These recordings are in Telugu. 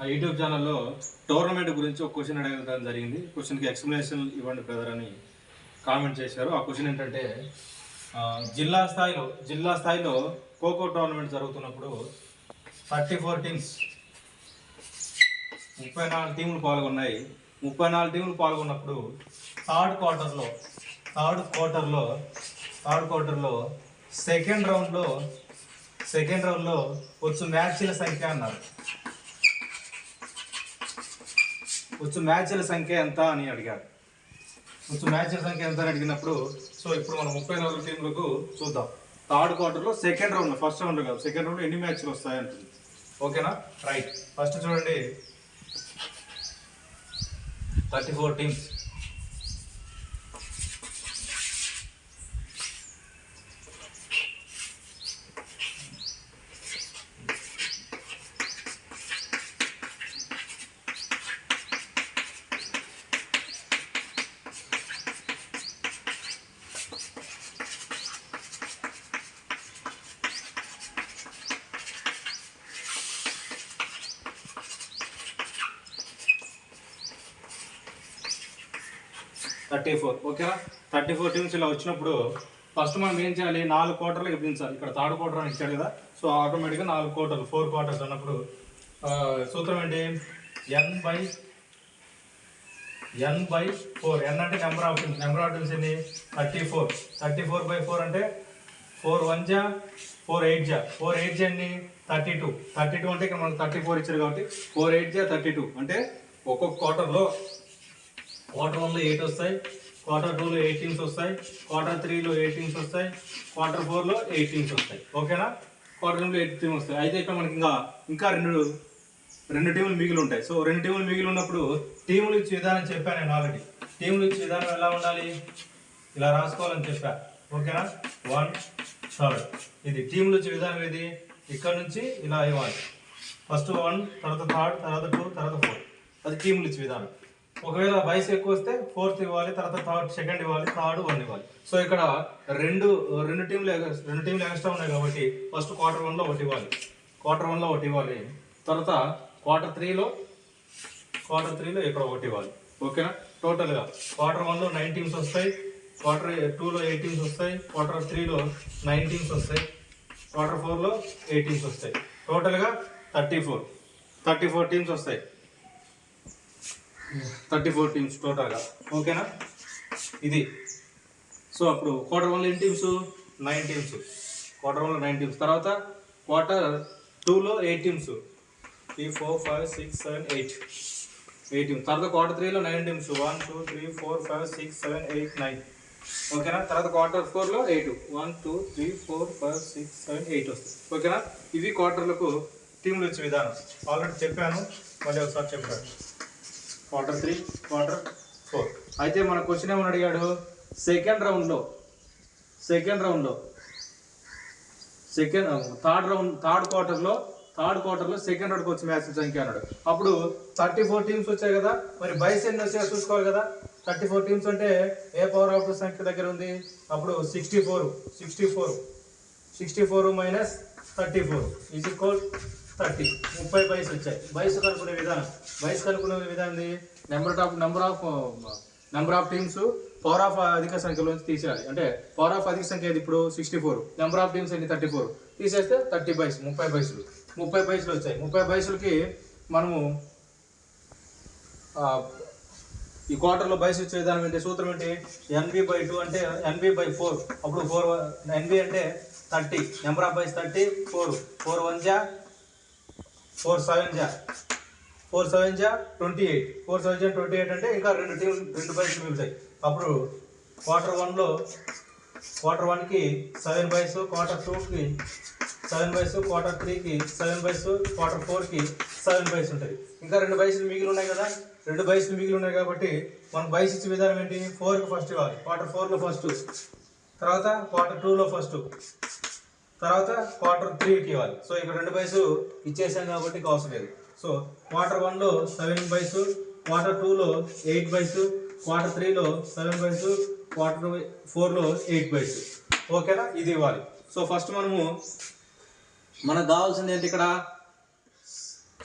ఆ యూట్యూబ్ ఛానల్లో టోర్నమెంట్ గురించి ఒక క్వశ్చన్ అడగడం జరిగింది. క్వశ్చన్కి ఎక్స్ప్లెనేషన్ ఇవ్వండి బ్రదర్ అని కామెంట్ చేశారు. ఆ క్వశ్చన్ ఏంటంటే జిల్లా స్థాయిలో జిల్లా స్థాయిలో ఖోఖో టోర్నమెంట్ జరుగుతున్నప్పుడు థర్టీ ఫోర్ టీమ్స్ ముప్పై నాలుగు టీంలు పాల్గొన్నాయి. ముప్పై నాలుగు టీంలు పాల్గొన్నప్పుడు థర్డ్ క్వార్టర్లో థర్డ్ క్వార్టర్లో థర్డ్ క్వార్టర్లో సెకండ్ రౌండ్లో సెకండ్ రౌండ్లో వచ్చు మ్యాచ్ల సంఖ్య అన్నారు. వచ్చు మ్యాచ్ల సంఖ్య ఎంత? అని అడిగారు. వచ్చు మ్యాచ్ల సంఖ్య ఎంత? అని అడిగినప్పుడు సో ఇప్పుడు మనం ముప్పై నాలుగు టీంలకు చూద్దాం. థర్డ్ క్వార్టర్లో సెకండ్ రౌండ్ ఫస్ట్ రౌండ్ కాదు. సెకండ్ రౌండ్ ఎన్ని మ్యాచ్లు వస్తాయంటుంది ఓకేనా? రైట్. ఫస్ట్ చూడండి. Thirty four teams. Thirty four. ఓకేనా? థర్టీ ఫోర్ టీమ్స్ ఇలా వచ్చినప్పుడు ఫస్ట్ మనం ఏం చేయాలి? నాలుగు కోటర్లు విభజించాలి ఇక్కడ థర్డ్ క్వార్టర్ అని ఇచ్చాడు కదా. సో ఆటోమేటిక్గా నాలుగు క్వార్టర్లు ఫోర్ క్వార్టర్స్ అన్నప్పుడు సూత్రం ఏంటి? N by N by four N అంటే number of teams number of teams ఎన్ని thirty four. Thirty four by four అంటే ఫోర్ వన్ జా ఫోర్ ఎయిట్ జా. ఫోర్ ఎయిట్ జా అండి థర్టీ టూ. థర్టీ టూ అంటే ఇక్కడ మనకు థర్టీ ఫోర్ ఇచ్చారు కాబట్టి ఫోర్ ఎయిట్ జా థర్టీ టూ. అంటే ఒక్కొక్క క్వార్టర్లో క్వార్టర్ వన్లో ఎయిట్ వస్తాయి. క్వార్టర్ టూలో ఎయిట్ టీమ్స్ వస్తాయి. క్వార్టర్ త్రీలో ఎయిట్ టీమ్స్ వస్తాయి. క్వార్టర్ ఫోర్లో ఎయిట్ టీమ్స్ వస్తాయి. ఓకేనా క్వార్టర్ వన్లో ఎయిట్ టీమ్ వస్తాయి. అయితే ఇక్కడ మనకి ఇంకా ఇంకా రెండు రెండు టీములు మిగిలి ఉంటాయి. సో రెండు టీములు మిగిలి ఉన్నప్పుడు టీములు ఇచ్చే విధానం చెప్పాను నేను ఆల్రెడీ టీములు ఇచ్చే విధానం ఎలా ఉండాలి? ఇలా రాసుకోవాలని చెప్పా. ఓకేనా వన్ థర్డ్ ఇది టీములు ఇచ్చే విధానం ఇది ఇక్కడ నుంచి ఇలా ఇవ్వాలి. ఫస్ట్ వన్ తర్వాత థర్డ్ తర్వాత టూ తర్వాత ఫోర్ అది టీములు ఇచ్చే విధానం ఒకవేళ వయసు ఎక్కువ వస్తే ఫోర్త్ ఇవ్వాలి తర్వాత థర్డ్ సెకండ్ ఇవ్వాలి థర్డ్ వన్ ఇవ్వాలి. సో ఇక్కడ రెండు రెండు టీంలు రెండు టీంలు ఎక్స్ట్రా ఉన్నాయి కాబట్టి ఫస్ట్ క్వార్టర్ వన్లో ఒకటి ఇవ్వాలి. క్వార్టర్ వన్లో ఒకటి ఇవ్వాలి. తర్వాత క్వార్టర్ త్రీలో క్వార్టర్ త్రీలో ఇక్కడ ఒకటి ఇవ్వాలి. ఓకేనా? టోటల్గా క్వార్టర్ వన్లో నైన్ టీమ్స్ వస్తాయి క్వార్టర్ టూలో ఎయిట్ టీమ్స్ వస్తాయి క్వార్టర్ త్రీలో నైన్ టీమ్స్ వస్తాయి క్వార్టర్ ఫోర్లో ఎయిట్ టీమ్స్ వస్తాయి. టోటల్గా thirty four. Thirty four teams వస్తాయి. థర్టీ ఫోర్ టీమ్స్ టోటల్గా ఓకేనా? ఇది. సో అప్పుడు క్వార్టర్ వన్లో ఎన్ని టీమ్స్ నైన్ టీమ్స్ క్వార్టర్ వన్లో నైన్ టీమ్స్ తర్వాత క్వార్టర్ టూలో eight teams three four five six seven eight eight teams తర్వాత క్వార్టర్ త్రీలో nine teams one two three four five six seven eight nine ఓకేనా? తర్వాత క్వార్టర్ ఫోర్లో eight one two three four five six seven eight వస్తుంది ఓకేనా? ఇవి క్వార్టర్లకు టీంలు వచ్చే విధానం. ఆల్రెడీ చెప్పాను. మళ్ళీ ఒకసారి చెప్పాను క్వార్టర్ త్రీ క్వార్టర్ ఫోర్ అయితే మన క్వశ్చన్ ఏమని అడిగాడు? సెకండ్ రౌండ్లో సెకండ్ రౌండ్లో సెకండ్ థర్డ్ రౌండ్ థర్డ్ క్వార్టర్లో థర్డ్ క్వార్టర్లో సెకండ్ రౌండ్కి వచ్చి మ్యాచ్ సంఖ్య అన్నాడు. అప్పుడు థర్టీ ఫోర్ టీమ్స్ వచ్చాయి కదా మరి బైస్ ఎన్ని వచ్చాయో చూసుకోవాలి కదా. థర్టీ ఫోర్ టీమ్స్ అంటే ఏ పవర్ ఆఫ్ సంఖ్య దగ్గర ఉంది? అప్పుడు sixty four sixty four sixty four minus thirty four is equal thirty ముప్పై బైస్ వచ్చాయి. బైస్ కనుక్కునే విధానం. బైస్ కనుక్కునే విధానం number of number of number of teams power of అధిక సంఖ్యలోంచి తీసేయాలి. అంటే పవర్ ఆఫ్ అధిక సంఖ్య ఏది ఇప్పుడు? Sixty four number of teams ఏంటి థర్టీ ఫోర్ తీసేస్తే థర్టీ బైస్ ముప్పై బైసులు ముప్పై బైసులు వచ్చాయి. ముప్పై బైసులకి మనము ఈ క్వార్టర్లో బైస్ వచ్చే విధానం ఏంటి? సూత్రం ఏంటి? ఎన్బి బై టూ అంటే ఎన్బి బై ఫోర్ అప్పుడు ఫోర్ ఎన్బి అంటే thirty number of byes thirty four four one జా ఫోర్ సెవెన్ జా ఫోర్ సెవెన్ జా ట్వంటీ ఎయిట్ ఫోర్ సెవెన్ జా ట్వంటీ ఎయిట్ అంటే ఇంకా రెండు టీం రెండు బైస్ మిగులుతాయి. అప్పుడు క్వార్టర్ వన్లో క్వార్టర్ వన్కి సెవెన్ బైస్ క్వార్టర్ టూకి సెవెన్ బైస్ క్వార్టర్ త్రీకి సెవెన్ బైస్ క్వార్టర్ ఫోర్కి సెవెన్ బైస్ ఉంటుంది ఇంకా రెండు బైసులు మిగిలి ఉన్నాయి కదా? రెండు బైసులు మిగిలి ఉన్నాయి కాబట్టి మనకు బైస్ ఇచ్చే విధానం ఏంటి? ఫోర్కి ఫస్ట్ ఇవ్వాలి. క్వార్టర్ ఫోర్లో ఫస్ట్ తర్వాత క్వార్టర్ టూలో ఫస్ట్ తర్వాత క్వార్టర్ త్రీకి ఇవ్వాలి. సో ఇక్కడ రెండు బైస్ ఇచ్చేసాం కాబట్టి అవసరం లేదు. సో క్వార్టర్ వన్లో సెవెన్ బైస్ క్వార్టర్ టూలో ఎయిట్ బైస్ క్వార్టర్ త్రీలో సెవెన్ బైస్ క్వార్టర్ ఫోర్లో ఎయిట్ బైస్ ఓకేనా ఇది ఇవ్వాలి. సో ఫస్ట్ మనము మనకు కావాల్సింది ఏంటి ఇక్కడ?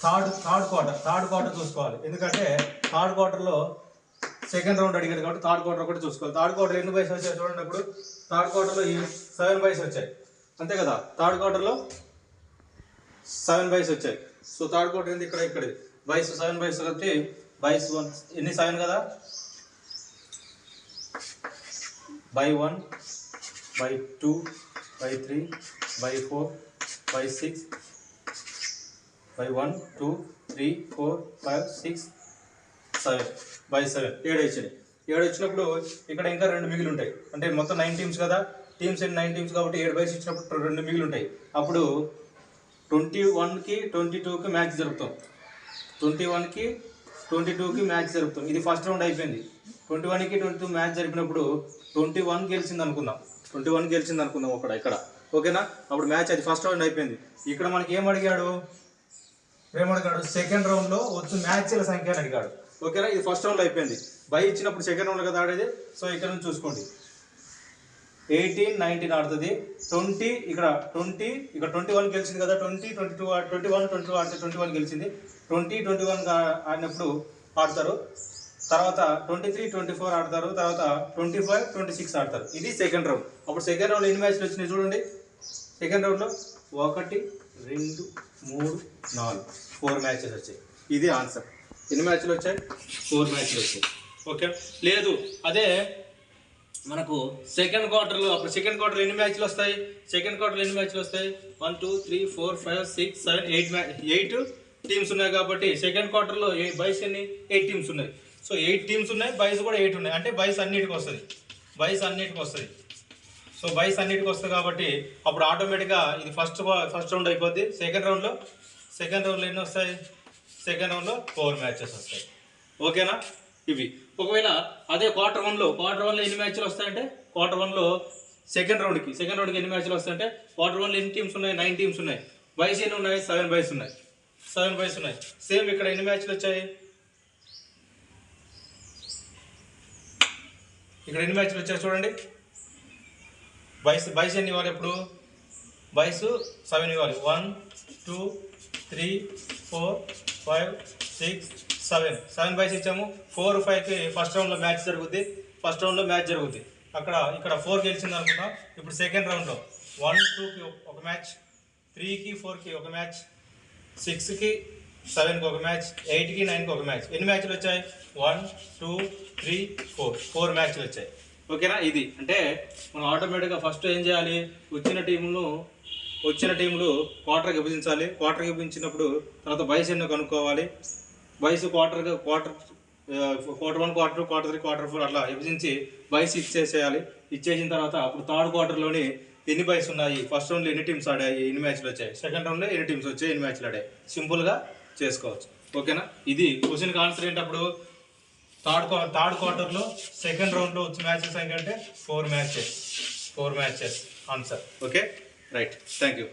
Third third quarter third quarter చూసుకోవాలి. ఎందుకంటే థర్డ్ క్వార్టర్లో సెకండ్ రౌండ్ అడిగాడు కాబట్టి థర్డ్ క్వార్టర్ కూడా చూసుకోవాలి. థర్డ్ క్వార్టర్ ఎన్ని బైస్ వచ్చాయి చూడండి అప్పుడు. థర్డ్ క్వార్టర్లో ఈ సెవెన్ బైస్ వచ్చాయి. అంతే కదా? థర్డ్ క్వార్టర్లో సెవెన్ బైస్ వచ్చాయి. సో థర్డ్ క్వార్టర్ ఏంది ఇక్కడ ఇక్కడ? బైస్ సెవెన్ బైస్ కాబట్టి బైస్ వన్ ఎన్ని సెవెన్ కదా? By one by two by three by four by six by one two three four five six seven by seven ఏడు వచ్చినాయి ఏడు వచ్చినప్పుడు ఇక్కడ ఇంకా రెండు మిగిలి ఉంటాయి అంటే మొత్తం నైన్ టీమ్స్ కదా టీమ్స్ అండ్ నైన్ టీమ్స్ కాబట్టి ఏడు బైస్ ఇచ్చినప్పుడు రెండు మిగిలి ఉంటాయి అప్పుడు ట్వంటీ వన్కి ట్వంటీ టూకి మ్యాచ్ జరుపుతాం. ట్వంటీ వన్కి ట్వంటీ టూకి మ్యాచ్ జరుపుతాం. ఇది ఫస్ట్ రౌండ్ అయిపోయింది. ట్వంటీ వన్కి ట్వంటీ టూ మ్యాచ్ జరిపినప్పుడు ట్వంటీ వన్ గెలిచింది అనుకుందాం. ట్వంటీ వన్ గెలిచింది అనుకుందాం అక్కడ ఇక్కడ. ఓకేనా? అప్పుడు మ్యాచ్ అది ఫస్ట్ రౌండ్ అయిపోయింది. ఇక్కడ మనకి ఏం అడిగాడు? ఏమడిగాడు సెకండ్ రౌండ్లో వచ్చి మ్యాచ్ల సంఖ్య అని అడిగాడు. ఓకేనా? ఇది ఫస్ట్ రౌండ్ అయిపోయింది. బై ఇచ్చినప్పుడు సెకండ్ రౌండ్ కదా ఆడేది? సో ఇక్కడ నుంచి చూసుకోండి. ఎయిటీన్ నైన్టీన్ ఆడుతుంది. ట్వంటీ ఇక్కడ ట్వంటీ ఇక్కడ ట్వంటీ వన్ గెలిచింది కదా. Twenty twenty two twenty one twenty two ఆడితే ట్వంటీ వన్ గెలిచింది. ట్వంటీ ట్వంటీ వన్ ఆడినప్పుడు ఆడతారు. తర్వాత ట్వంటీ త్రీ ట్వంటీ ఫోర్ ఆడతారు. తర్వాత ట్వంటీ ఫైవ్ ట్వంటీ సిక్స్ ఆడతారు. ఇది సెకండ్ రౌండ్ అప్పుడు సెకండ్ రౌండ్ ఎన్ని మ్యాచ్లు వచ్చినాయి చూడండి. సెకండ్ రౌండ్లో ఒకటి రెండు మూడు నాలుగు ఫోర్ మ్యాచెస్ వచ్చాయి. ఇది ఆన్సర్ ఎన్ని మ్యాచ్లు వచ్చాయి? ఫోర్ మ్యాచ్లు వచ్చాయి. ఓకే? లేదు అదే మనకు సెకండ్ క్వార్టర్లో అప్పుడు సెకండ్ క్వార్టర్ ఎన్ని మ్యాచ్లు వస్తాయి? సెకండ్ క్వార్టర్ ఎన్ని మ్యాచ్లు వస్తాయి? One two three four five six seven eight match eight teams ఉన్నాయి కాబట్టి సెకండ్ క్వార్టర్లో ఏ బైస్ ఎన్ని? ఎయిట్ టీమ్స్ ఉన్నాయి. సో ఎయిట్ టీమ్స్ ఉన్నాయి బైస్ కూడా ఎయిట్ ఉన్నాయి. అంటే బైస్ అన్నిటికి వస్తుంది బైస్ అన్నిటికి వస్తుంది సో బైస్ అన్నిటికి వస్తుంది కాబట్టి అప్పుడు ఆటోమేటిక్గా ఇది ఫస్ట్ ఫస్ట్ రౌండ్ అయిపోద్ది. సెకండ్ రౌండ్లో సెకండ్ రౌండ్లో ఎన్ని వస్తాయి? సెకండ్ రౌండ్లో ఫోర్ మ్యాచెస్ వస్తాయి. ఓకేనా? ఇవి. ఒకవేళ అదే క్వార్టర్ వన్లో క్వార్టర్ వన్లో ఎన్ని మ్యాచ్లు వస్తాయంటే క్వార్టర్ వన్లో సెకండ్ రౌండ్కి సెకండ్ రౌండ్కి ఎన్ని మ్యాచ్లు వస్తాయంటే క్వార్టర్ వన్లో ఎన్ని టీమ్స్ ఉన్నాయి? నైన్ టీమ్స్ ఉన్నాయి. బైస్ ఎన్ని ఉన్నాయి? సెవెన్ బైస్ ఉన్నాయి. సెవెన్ బైస్ ఉన్నాయి. సేమ్ ఇక్కడ ఎన్ని మ్యాచ్లు వచ్చాయి? ఇక్కడ ఎన్ని మ్యాచ్లు వచ్చాయి చూడండి. బైస్ బైస్ ఎన్ని ఇవ్వాలి ఇప్పుడు? బైస్ సెవెన్ ఇవ్వాలి. One two three four five six seven seven byes ఇచ్చాము ఫోర్ ఫైవ్కి ఫస్ట్ రౌండ్లో మ్యాచ్ జరుగుద్ది. ఫస్ట్ రౌండ్లో మ్యాచ్ జరుగుద్ది. అక్కడ ఇక్కడ ఫోర్ గెలిచింది అనుకుందాం. ఇప్పుడు సెకండ్ రౌండ్లో వన్ టూకి ఒక మ్యాచ్ త్రీకి ఫోర్కి ఒక మ్యాచ్ సిక్స్కి సెవెన్కి ఒక మ్యాచ్ ఎయిట్కి నైన్కి ఒక మ్యాచ్ ఎన్ని మ్యాచ్లు వచ్చాయి? One two three four four మ్యాచ్లు వచ్చాయి. ఓకేనా ఇది. అంటే మనం ఆటోమేటిక్గా ఫస్ట్ ఏం చేయాలి? వచ్చిన టీంను వచ్చిన టీంలు క్వార్టర్ విభజించాలి క్వార్టర్ విభజించినప్పుడు తర్వాత వయసు ఎన్నో కనుక్కోవాలి. వయసు quarter quarter quarter one quarter quarter three quarter four అట్లా విభజించి వయసు ఇచ్చేసేయాలి. ఇచ్చేసిన తర్వాత అప్పుడు థర్డ్ క్వార్టర్లోని ఎన్ని బైస్ ఉన్నాయి? ఫస్ట్ రౌండ్లో ఎన్ని టీమ్స్ ఆడాయి? ఎన్ని మ్యాచ్లు వచ్చాయి? సెకండ్ రౌండ్లో ఎన్ని టీమ్స్ వచ్చాయి? ఎన్ని మ్యాచ్లు ఆడాయి? సింపుల్గా చేసుకోవచ్చు. ఓకేనా ఇది క్వశ్చన్కి ఆన్సర్ ఏంటప్పుడు? థర్డ్ క్వా థర్డ్ క్వార్టర్లో సెకండ్ రౌండ్లో వచ్చే మ్యాచెస్ ఏంటంటే four matches four matches answer okay Right. Thank you.